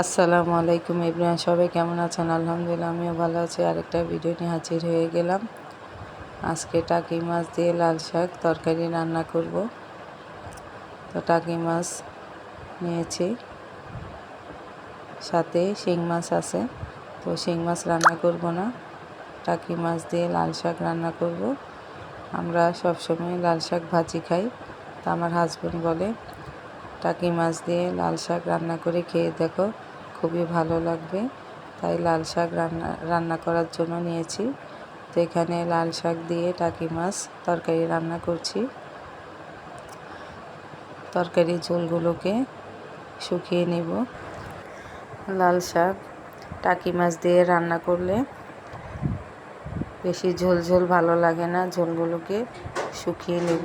আসসালামু আলাইকুম ইব্রাহিম, সবাই কেমন আছেন? আলহামদুলিল্লাহ, আমিও ভালো আছি। আরেকটা ভিডিও নিয়ে হাজির হয়ে গেলাম। আজকে টাকি মাছ দিয়ে লাল শাক তরকারি রান্না করব। তো টাকি মাছ নিয়েছি। সাথে শিং মাছ আছে। তো শিং মাছ রান্না করব না। টাকি মাছ দিয়ে লাল শাক রান্না করব। আমরা সবসময় লাল শাক ভাজি খাই। তা আমার হাজব্যান্ড বলে, টাকি মাছ দিয়ে লাল শাক রান্না করে খেয়ে দেখো খুবই ভালো লাগবে। তাই লাল শাক রান্না রান্না করার জন্য নিয়েছি। তো এখানে লাল শাক দিয়ে টাকি মাছ তরকারি রান্না করছি। তরকারি ঝোলগুলোকে শুকিয়ে নেব। লাল শাক, টাকি মাছ দিয়ে রান্না করলে বেশি ঝোল ঝোল ভালো লাগে না। ঝোলগুলোকে শুকিয়ে নেব।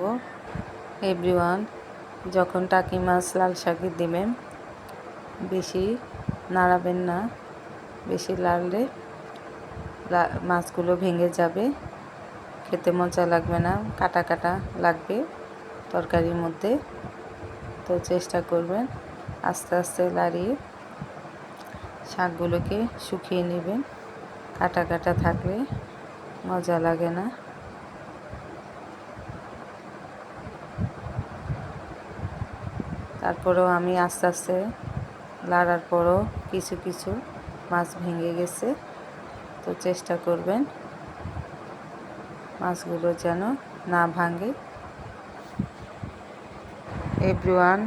এভরিওয়ান যখন টাকি মাছ লাল শাকে দিবেন, বেশি নাড়াবেন না। বেশি লাড়লে মাছগুলো ভেঙে যাবে। খেতে মজা লাগবে না, কাটা কাটা লাগবে তরকারির মধ্যে। তো চেষ্টা করবেন আস্তে আস্তে লাড়িয়ে শাকগুলোকে শুকিয়ে নেবেন। কাটা কাটা থাকলে মজা লাগে না। তারপরেও আমি আস্তে আস্তে লাড়ার পরও কিছু কিছু মাছ ভেঙে গেছে। তো চেষ্টা করবেন মাছগুলো যেন না ভাঙে। এভরিওয়ান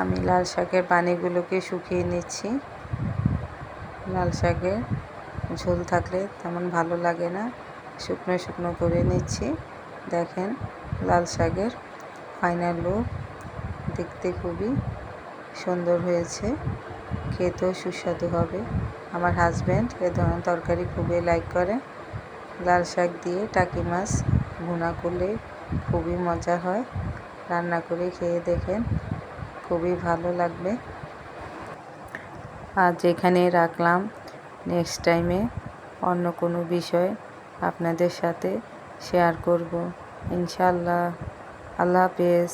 আমি লাল শাকের পানিগুলোকে শুকিয়ে নিচ্ছি। লাল শাকের ঝোল থাকলে তেমন ভালো লাগে না। শুকনো শুকনো করে নিচ্ছি। দেখেন লাল শাকের ফাইনাল লুক দেখতে খুবই সুন্দর হয়েছে। খেতেও সুস্বাদু হবে। আমার হাজব্যান্ড এ ধরনের তরকারি খুবই লাইক করে। লাল শাক দিয়ে টাকি মাছ ভুনা করলে খুবই মজা হয়। রান্না করে খেয়ে দেখেন, খুবই ভালো লাগবে। আজ এখানে রাখলাম। নেক্সট টাইমে অন্য কোনো বিষয় আপনাদের সাথে শেয়ার করব। ইনশাল্লাহ আল্লাহ হাফেজ।